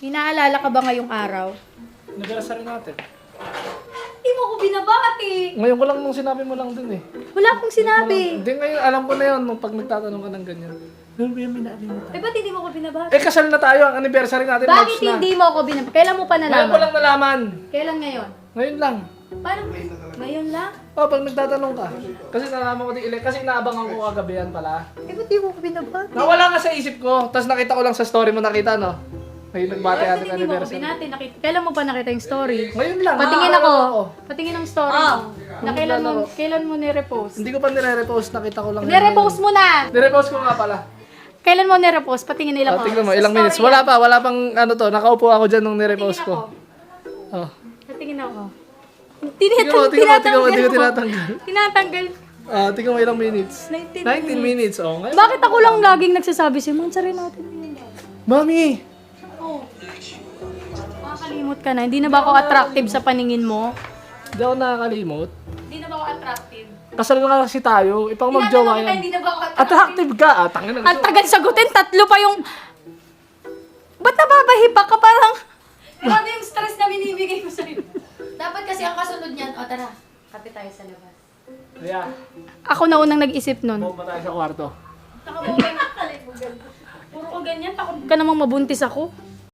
Inaalala ka ba ngayong araw? Nag-aasarin natin. Hindi mo ko binabati. Ngayon ko lang nung sinabi mo lang din eh. Wala akong sinabi. Hindi ngayon, alam ko na yun nung pag nagtatanong ka ng ganyan. Ano ba yung minalimutan? Eh, ba't hindi mo ko binabati? Eh, kasal na tayo. Ang anniversary natin, Bakit March na. hindi mo ako binabati? Kailan mo pa Ngayon ko nalaman? lang nalaman. Kailan ngayon? Ngayon lang. Paano? Ngayon lang? Oh, pag nagtatanong ka. Kasi nalaman ko di ile kasi naabangan ko kagabi yan pala. Eh, ba't di mo ko binabati? Nawala nga sa isip ko. Tapos nakita ko lang sa story mo nakita, no? Ngayon nagbati mo ko anniversary. binati? Nakita, kailan mo pa nakita yung story? Ngayon lang. Patingin nakakaalala ako. Patingin ang story mo. Na kailan mo, kailan mo nirepost? Hindi ko pa nire-repost. Nakita ko lang. Nirepost mo na! Nire-repost ko nga pala. Kailan mo nirepost? Patingin ilang Oh, tingnan mo, ilang minutes. Wala pa, wala pang ano to. Nakaupo ako dyan nung nirepost ko. ako. Oh. Patingin ako. Tingnan mo, Tinatang, tingnan mo, tingnan mo, hindi ko tinatanggal tinatanggal. Tinatanggal. Ah, tingnan mo ilang minutes. 19 19 minutes, oh. Ngayon. Bakit ako lang laging nagsasabi sa'yo, mansarin natin yun. Mami! Makakalimot ka na. Hindi na ba ako attractive sa paningin mo? Hindi ako nakakalimot. Hindi na ba ako attractive? Kasal nga kasi tayo. Ipang magjowa yan. hindi na ba ako attractive? Attractive ka, ah. Tangin na. Ang tagal sagutin, tatlo pa yung... Ba't nababahipa ka parang... Grabe yung stress na binibigay ko sa'yo. Dapat kasi ang kasunod niyan, o tara, kape tayo sa labas. Yeah. Ako na unang nag-isip nun. Pa tayo sa kwarto. Puro ka ganyan, takot ka namang mabuntis ako.